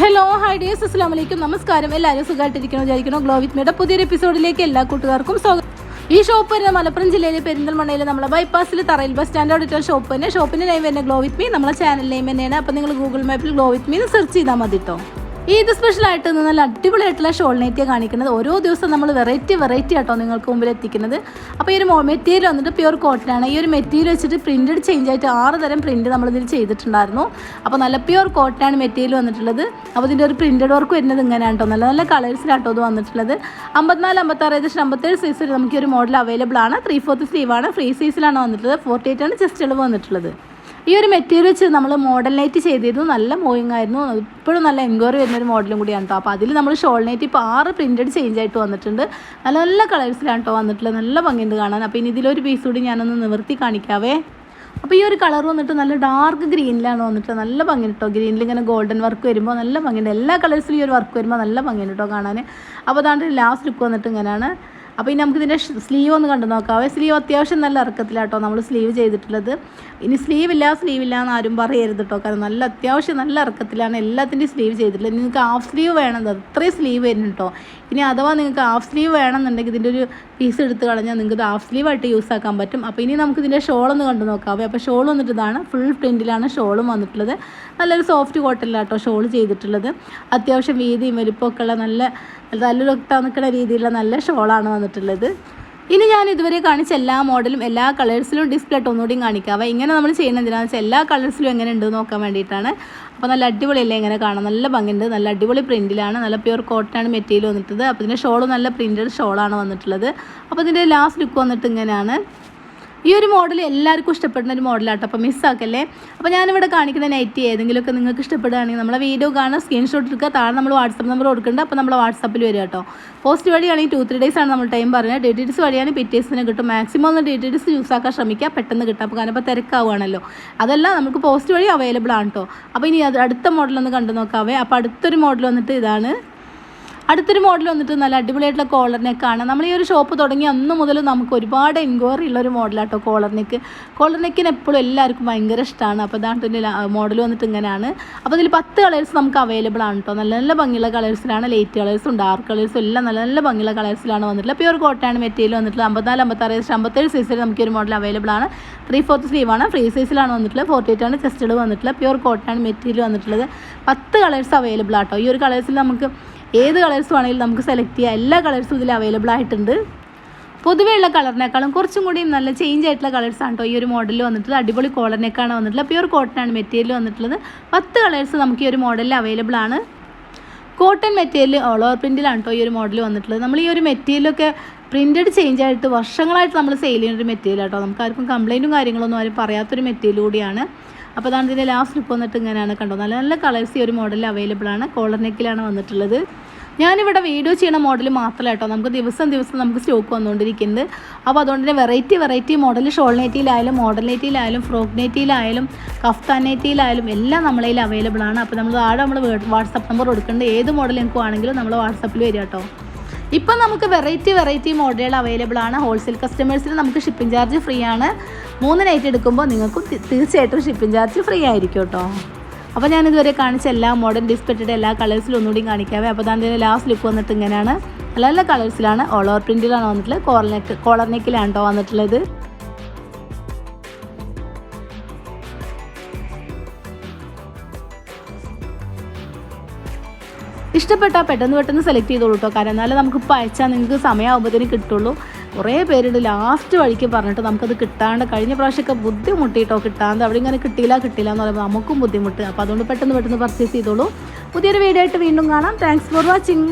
Hello hi dears അസ്സാം വലൈക്കും നമസ്കാരം. എല്ലാവരും സുഖമായിട്ടിരിക്കണം വിചാരിക്കണം? ഗ്ലോ വിത്ത് മേയുടെ പുതിയൊരു എപ്പിസോഡിലേക്ക് എല്ലാ കൂട്ടുകാർക്കും സ്വാഗതം. ഈ ഷോപ്പ് വരുന്നത് മലപ്പുറം ജില്ലയിലെ പെരിന്തൽമണ്ണയിലെ നമ്മളെ ബൈപ്പാസിൽ തറയിൽ ബസ് സ്റ്റാൻഡ് അടുത്തുള്ള ഷോപ്പ് തന്നെ. ഷോപ്പിന്റെ നെയിം തന്നെ ഗ്ലോ വിത്ത് മീ നമ്മളെ ചാനൽ നെയിം തന്നെയാണ്. അപ്പോൾ നിങ്ങൾ ഗൂഗിൾ മാപ്പിൽ ഗ്ലോ വിത്ത് മീ സെർച്ച് ചെയ്താൽ മതി കേട്ടോ ഈ ഇത് സ്പെഷ്യൽ ആയിട്ട് നല്ല അടിപൊളിയായിട്ടുള്ള ഷോൾ നെറ്റിയാണ് കാണിക്കുന്നത്. ഓരോ ദിവസം നമ്മൾ വെറൈറ്റി വെറൈറ്റി ആട്ടോ നിങ്ങൾക്ക് മുമ്പിൽ എത്തിക്കുന്നത്. അപ്പോൾ ഈ ഒരു മെറ്റീരിയൽ വന്നിട്ട് പ്യൂർ കോട്ടനാണ് ഈ ഒരു മെറ്റീരിയൽ വെച്ചിട്ട് പ്രിന്റഡ് ചേഞ്ച് ആയിട്ട് ആറ് തരം നമ്മൾ ഇതിൽ ചെയ്തിട്ടുണ്ടായിരുന്നു. അപ്പോൾ നല്ല പ്യൂർ കോട്ടനാണ് മെറ്റീരിയൽ വന്നിട്ടുള്ളത്. അപ്പോൾ ഇതിന്റെ ഒരു പ്രിന്റഡ് വർക്ക് വരുന്നത് ഇങ്ങനെയാണ് കേട്ടോ നല്ല നല്ല കളേഴ്സിലാട്ടോ ഇത് വന്നിട്ടുള്ളത്. അമ്പത്തിനാല് അമ്പത്താറ് ഏകദേശം അമ്പത്തേഴ് സൈസിൽ നമുക്ക് ഒരു മോഡൽ അവൈലബിൾ ആണ്. ത്രീ ഫോർത്ത് സ്ലീവ് ആണ്. ഫ്രീ സൈസിലാണ് വന്നിട്ടുള്ളത്. ഫോർട്ടി എയ്റ്റ് ആണ് ചെസ്റ്റ് ഇളവ് വന്നിട്ടുള്ളത്. ഈ ഒരു മെറ്റീരിയൽ വെച്ച് നമ്മൾ മോഡൽ നൈറ്റ് ചെയ്തിരുന്നു. നല്ല മോയിങ് ആയിരുന്നു. ഇപ്പോഴും നല്ല എൻക്വയറി വരുന്ന ഒരു മോഡലും കൂടിയാണ് കേട്ടോ അപ്പോൾ അതിൽ നമ്മൾ ഷോൾ നൈറ്റ് ഇപ്പോൾ ആറ് പ്രിന്റഡ് ചേഞ്ച് ആയിട്ട് വന്നിട്ടുണ്ട്. നല്ല നല്ല കളേഴ്സിലാണ് കേട്ടോ വന്നിട്ടുള്ളത്. നല്ല ഭംഗിയുണ്ട് കാണാൻ. അപ്പോൾ ഇനി ഇതിലൊരു പീസ് കൂടി ഞാനൊന്ന് നിവർത്തി കാണിക്കാവേ. അപ്പോൾ ഈ ഒരു കളർ വന്നിട്ട് നല്ല ഡാർക്ക് ഗ്രീനിലാണ് വന്നിട്ട് നല്ല ഭംഗി കേട്ടോ ഗ്രീനിൽ ഇങ്ങനെ ഗോൾഡൻ വർക്ക് വരുമ്പോൾ നല്ല ഭംഗിയുണ്ട്. എല്ലാ കളേഴ്സിലും ഈ ഒരു വർക്ക് വരുമ്പോൾ നല്ല ഭംഗിയുണ്ട് കേട്ടോ കാണാൻ അപ്പോൾ അതാണ്ട് ലാസ്റ്റ് ലുക്ക് വന്നിട്ട് ഇങ്ങനെയാണ് അപ്പോൾ ഇനി നമുക്ക് ഇതിന്റെ സ്ലീവ് ഒന്ന് കണ്ടു നോക്കാവേ സ്ലീവ് അത്യാവശ്യം നല്ല ഇറക്കത്തിലാട്ടോ നമ്മൾ സ്ലീവ് ചെയ്തിട്ടുള്ളത്. ഇനി സ്ലീവ് ഇല്ല സ്ലീവ് ഇല്ല എന്ന് ആരും പറയരുത് കേട്ടോ കാരണം നല്ല അത്യാവശ്യം നല്ല ഇറക്കത്തിലാണ് എല്ലാത്തിന്റെയും സ്ലീവ് ചെയ്തിട്ടുള്ളത്. നിങ്ങൾക്ക് ഹാഫ് സ്ലീവ് വേണം അത്രയും സ്ലീവ് വരുന്നു കേട്ടോ ഇനി അഥവാ നിങ്ങൾക്ക് ഹാഫ് സ്ലീവ് വേണമെന്നുണ്ടെങ്കിൽ ഇതിന്റെ ഒരു പീസ് എടുത്ത് കളഞ്ഞാൽ നിങ്ങൾക്ക് ഇത് ഹാഫ് സ്ലീവ് ആയിട്ട് യൂസ് ആക്കാൻ പറ്റും. അപ്പോൾ ഇനി നമുക്ക് ഇതിന്റെ ഷോൾ ഒന്ന് കണ്ടു നോക്കാവേ അപ്പോൾ ഷോൾ വന്നിട്ട് ഇതാണ്. ഫുൾ പ്രിന്റിലാണ് ഷോളും വന്നിട്ടുള്ളത്. നല്ലൊരു സോഫ്റ്റ് കോട്ടനിലാട്ടോ ഷോൾ ചെയ്തിട്ടുള്ളത്. അത്യാവശ്യം വീതിയും വലിപ്പമൊക്കെ ഉള്ള നല്ല നല്ലൊരു ഒക്ക നിൽക്കുന്ന രീതിയിലുള്ള നല്ല ഷോളാണ് വന്നിട്ടുള്ളത്. ഇനി ഞാൻ ഇതുവരെ കാണിച്ച എല്ലാ മോഡലും എല്ലാ കളേഴ്സിലും ഡിസ്പ്ലേ ഒന്നുകൂടിയും കാണിക്കാവ ഇങ്ങനെ നമ്മൾ ചെയ്യുന്ന എന്തിനാണെന്ന് വെച്ചാൽ എല്ലാ കളേഴ്സിലും എങ്ങനെ ഉണ്ട് നോക്കാൻ വേണ്ടിയിട്ടാണ്. അപ്പോൾ നല്ല അടിപൊളിയല്ലേ ഇങ്ങനെ കാണാം നല്ല ഭംഗിയുണ്ട് നല്ല അടിപൊളി പ്രിന്റിലാണ് നല്ല പ്യൂർ കോട്ടനാണ് മെറ്റീരിയൽ വന്നിട്ടുള്ളത്. അപ്പോൾ ഇതിന്റെ ഷോൾ നല്ല പ്രിന്റഡ് ഷോളാണ് വന്നിട്ടുള്ളത്. അപ്പോൾ ഇതിന്റെ ലാസ്റ്റ് ലുക്ക് വന്നിട്ട് ഇങ്ങനെയാണ്. ഈ ഒരു മോഡൽ എല്ലാവർക്കും ഇഷ്ടപ്പെടുന്ന ഒരു മോഡലാട്ടോ അപ്പോൾ മിസ്സാക്കല്ലേ അപ്പോൾ ഞാനിവിടെ കാണിക്കുന്ന നൈറ്റി ഏതെങ്കിലുമൊക്കെ നിങ്ങൾക്ക് ഇഷ്ടപ്പെടുകയാണെങ്കിൽ നമ്മളെ വീഡിയോ കാണാൻ സ്ക്രീൻഷോട്ട് എടുക്കുക. താഴെ നമ്മൾ വാട്സപ്പ് നമ്പർ കൊടുക്കുന്നുണ്ട്. അപ്പോൾ നമ്മൾ വാട്സപ്പിൽ വരിക കേട്ടോ. പോസ്റ്റ് വഴിയാണെങ്കിൽ ടു ത്രീ ഡേയ്സ് ആണ് നമ്മൾ ടൈം പറഞ്ഞത് ഡീറ്റെയിൽസ് വഴിയാണ് പിറ്റേഴ്സിന് കിട്ടും. മാക്സിമം ഒന്ന് ഡീറ്റെയിൽസ് യൂസ് ആക്കാൻ ശ്രമിക്കുക. പെട്ടെന്ന് കിട്ടും. അപ്പോൾ കാരണം ഇപ്പോൾ തിരക്കാവുകയാണല്ലോ. അതെല്ലാം നമുക്ക് പോസ്റ്റ് വഴി അവൈലബിൾ ആണ് കേട്ടോ. അപ്പോൾ ഇനി അടുത്ത മോഡലൊന്ന് കണ്ടു നോക്കാവേ അപ്പോൾ അടുത്തൊരു മോഡൽ വന്നിട്ട് ഇതാണ് അടുത്തൊരു മോഡൽ വന്നിട്ട് നല്ല അടിപൊളിയായിട്ടുള്ള കോളർ നെക്കാണ് നമ്മൾ ഈ ഒരു ഷോപ്പ് തുടങ്ങി അന്ന് മുതൽ നമുക്ക് ഒരുപാട് എൻക്വയറി ഉള്ള ഒരു മോഡലാട്ടോ കോളർ നെക്ക് കോളർ നെക്കിന് എപ്പോഴും എല്ലാവർക്കും ഭയങ്കര ഇഷ്ടമാണ് അപ്പോൾ അതാണ് ഇതിന്റെ മോഡൽ വന്നിട്ട് ഇങ്ങനെയാണ്. അപ്പോൾ ഇതിൽ പത്ത് കളേഴ്സ് നമുക്ക് അവൈലബിൾ ആണ് കേട്ടോ നല്ല നല്ല ഭംഗിയുള്ള കളേഴ്സിലാണ് ലൈറ്റ് കളേഴ്സും ഡാർക്ക് കളേഴ്സും എല്ലാം നല്ല നല്ല ഭംഗിയുള്ള കളേഴ്സിലാണ് വന്നിട്ടുള്ളത്. പ്യൂർ കോട്ടൺ മെറ്റീരിയൽ വന്നിട്ടുള്ളത്. അമ്പത്തിനാല് അമ്പത്താറ് അമ്പത്തേഴ് സൈസിൽ നമുക്ക് ഒരു മോഡൽ അവൈലബിൾ ആണ്. ത്രീ ഫോർത്ത് ആണ്. ഫ്രീ സൈസിലാണ് വന്നിട്ടുള്ളത്. ഫോർട്ടി എയ്റ്റ് ആണ് ചെസ്റ്റുകൾ വന്നിട്ടുള്ളത്. പ്യൂർ കോട്ടൺ മെറ്റീരിയൽ വന്നിട്ടുള്ളത്. പത്ത് കളേഴ്സ് അവൈലബിൾ ആട്ടോ. ഈ ഒരു കളേഴ്സിൽ നമുക്ക് ഏത് കളേഴ്സ് വേണമെങ്കിലും നമുക്ക് സെലക്ട് ചെയ്യാം. എല്ലാ കളേഴ്സും ഇതിൽ അവൈലബിൾ ആയിട്ടുണ്ട്. പൊതുവേ പൊതുവെയുള്ള കളറിനേക്കാളും കുറച്ചും കൂടി നല്ല ചേഞ്ച് ആയിട്ടുള്ള കളേഴ്സാണ് കേട്ടോ ഈ ഒരു മോഡലിൽ വന്നിട്ടുള്ളത്. അടിപൊളി കോളറിനേക്കാണ് വന്നിട്ടുള്ളത്. പ്യൂർ ആണ് മെറ്റീരിയൽ വന്നിട്ടുള്ളത്. പത്ത് കളേഴ്സ് നമുക്ക് ഈ ഒരു മോഡലിൽ അവൈലബിൾ ആണ്. കോട്ടൺ മെറ്റീരിയൽ ഓൾ ഓവർ പ്രിന്റിലാണ് കേട്ടോ ഈ ഒരു മോഡൽ വന്നിട്ടുള്ളത്. നമ്മൾ ഈ ഒരു മെറ്റീരിയലൊക്കെ പ്രിന്റഡ് ചേഞ്ച് ആയിട്ട് വർഷങ്ങളായിട്ട് നമ്മൾ സെയിൽ ചെയ്യുന്ന ഒരു മെറ്റീരിയൽ കേട്ടോ നമുക്ക് ആർക്കും കംപ്ലൈന്റും കാര്യങ്ങളൊന്നും ആരും പറയാത്തൊരു മെറ്റീരിയൽ കൂടിയാണ്. അപ്പോൾ അതാണ് ഇതിന്റെ ലാസ്റ്റ് ലുക്ക് വന്നിട്ട് ഇങ്ങനെയാണ് കണ്ടോ നല്ല നല്ല കളേഴ്സ് ഈ ഒരു മോഡലിൽ അവൈലബിൾ ആണ്. കോളർ നെക്കിലാണ് വന്നിട്ടുള്ളത്. ഞാനിവിടെ വീഡിയോ ചെയ്യുന്ന മോഡൽ മാത്രമല്ല കേട്ടോ. നമുക്ക് ദിവസം ദിവസം നമുക്ക് സ്റ്റോക്ക് വന്നുകൊണ്ടിരിക്കുന്നത് അപ്പോൾ അതുകൊണ്ട് തന്നെ വെറൈറ്റി വെറൈറ്റി മോഡൽ ഷോൾ നെറ്റിയിലായാലും മോഡൽ നെറ്റിയിലായാലും ഫ്രോക്ക് നെറ്റിയിലായാലും കഫ്താൻ നെറ്റിയിലായാലും എല്ലാം നമ്മളതിൽ അവൈലബിൾ ആണ്. അപ്പോൾ നമ്മൾ ആടെ നമ്മൾ വാട്സപ്പ് നമ്പർ കൊടുക്കേണ്ട ഏത് മോഡൽ നിങ്ങൾക്ക് ആണെങ്കിലും നമ്മൾ വാട്സപ്പിൽ വരിക കേട്ടോ. ഇപ്പം നമുക്ക് വെറൈറ്റി വെറൈറ്റി മോഡലുകൾ അവൈലബിൾ ആണ്. ഹോൾസെയിൽ കസ്റ്റമേഴ്സിന് നമുക്ക് ഷിപ്പിംഗ് ചാർജ് ഫ്രീ ആണ്. മൂന്ന് നൈറ്റ് എടുക്കുമ്പോൾ നിങ്ങൾക്ക് തീർച്ചയായിട്ടും ഷിപ്പിംഗ് ചാർജ് ഫ്രീ ആയിരിക്കും കേട്ടോ അപ്പോൾ ഞാൻ ഇതുവരെ കാണിച്ച എല്ലാ മോഡൽ ഡിസ്പെറ്റഡ് എല്ലാ കളേഴ്സിലും ഒന്നുകൂടി കാണിക്കാവേ. അപ്പോൾ അതിന്റെ ലാസ്റ്റ് ലുക്ക് വന്നിട്ട് ഇങ്ങനെയാണ്. നല്ല നല്ല കളേഴ്സിലാണ് ഓൾ ഓവർ പ്രിന്റിലാണ് വന്നിട്ടുള്ളത്. കോളർ നെക്ക് കോളർ നെക്കിലാണ് കേട്ടോ വന്നിട്ടുള്ളത്. ഇഷ്ടപ്പെട്ടാൽ പെട്ടെന്ന് പെട്ടെന്ന് സെലക്ട് ചെയ്തോളൂ കേട്ടോ കാരണം എന്നാലും നമുക്ക് ഇപ്പോൾ അയച്ചാൽ നിങ്ങൾക്ക് സമയമാകുമ്പോഴത്തേന് കിട്ടുള്ളൂ. കുറേ പേരുണ്ട് ലാസ്റ്റ് വഴിക്ക് പറഞ്ഞിട്ട് നമുക്കത് കിട്ടാണ്ട് കഴിഞ്ഞ പ്രാവശ്യമൊക്കെ ബുദ്ധിമുട്ടിട്ടോ. കിട്ടാണ്ട് അവിടെ ഇങ്ങനെ കിട്ടിയില്ല കിട്ടില്ല എന്ന് പറയുമ്പോൾ നമുക്കും ബുദ്ധിമുട്ട്. അപ്പോൾ അതുകൊണ്ട് പെട്ടെന്ന് പെട്ടെന്ന് പർച്ചേസ് ചെയ്തോളൂ. പുതിയൊരു വീഡിയോ ആയിട്ട് വീണ്ടും കാണാം. Thanks for watching